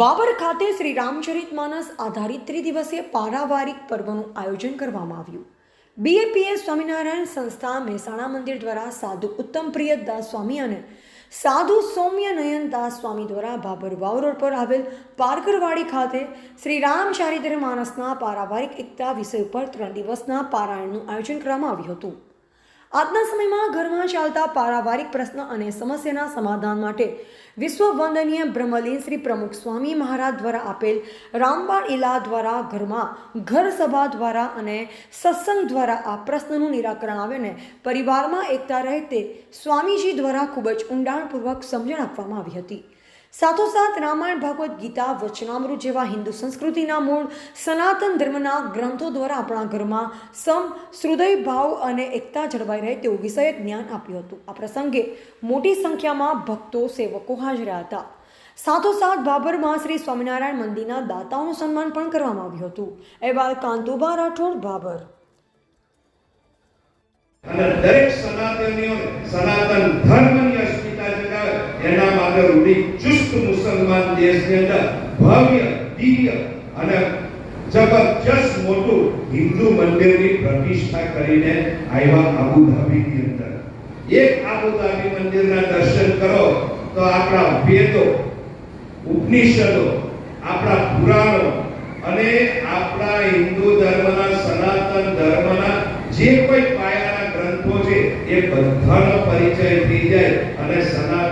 બાબર ખાતે શ્રી રામચરિત માનસ આધારિત ત્રિદિવસીય પારાવારિક પર્વનું આયોજન કરવામાં આવ્યું. બીએપીએ સ્વામિનારાયણ સંસ્થા મહેસાણા મંદિર દ્વારા સાધુ ઉત્તમ પ્રિય દાસ સ્વામી અને સાધુ સૌમ્ય નયન સ્વામી દ્વારા બાબર વાવ રોડ પર આવેલ પારકરવાડી ખાતે શ્રી રામચારિત્ર માનસના પારાવારિક એકતા વિષય ઉપર ત્રણ દિવસના પારાયણનું આયોજન કરવામાં આવ્યું હતું. આજના સમયમાં ઘરમાં ચાલતા પારિવારિક પ્રશ્ન અને સમસ્યાના સમાધાન માટે વિશ્વ વંદનીય બ્રહ્મલીન શ્રી પ્રમુખ સ્વામી મહારાજ દ્વારા આપેલ રામબાળ ઇલા દ્વારા ઘરમાં ઘર સભા દ્વારા અને સત્સંગ દ્વારા આ પ્રશ્નનું નિરાકરણ આવે ને પરિવારમાં એકતા રહે તે સ્વામીજી દ્વારા ખૂબ જ ઊંડાણપૂર્વક સમજણ આપવામાં આવી હતી. સાથોસાથ રામાયણ ભગવદ્ ગીતા, વચનામૃત જેવા હિન્દુ સંસ્કૃતિના મૂળ સનાતન ધર્મના ગ્રંથો દ્વારા આપણા ઘરમાં સમ હૃદય ભાવ અને એકતા જળવાઈ રહે તેવું વિષયક જ્ઞાન આપ્યું હતું. આ પ્રસંગે મોટી સંખ્યામાં ભક્તો, સેવકો હાજર હતા. સાથોસાથ બાબરમાં શ્રી સ્વામિનારાયણ મંદિરના દાતાઓનું સન્માન પણ કરવામાં આવ્યું હતું. અહેવાલ કાંતુબા રાઠોડ, બાબર. અને દરેક સનાતનીઓને સનાતન ધર્મની મુસલમાન દેશની અંદર ભવ્ય, દિવ્ય અને જબરજસ્ત મોટું હિન્દુ મંદિરની પ્રતિષ્ઠા કરીને આવ્યા આબુધાબીની અંદર. એક આબુધાબી મંદિરના દર્શન કરો તો આપણા વેદો, ઉપનિષદો, આપણા પુરાણો અને આપણા હિન્દુ ધર્મના સનાતન ધર્મના જે કોઈ પાયાના ગ્રંથો છે એ બધાનો પરિચય થઈ જાય અને સનાતન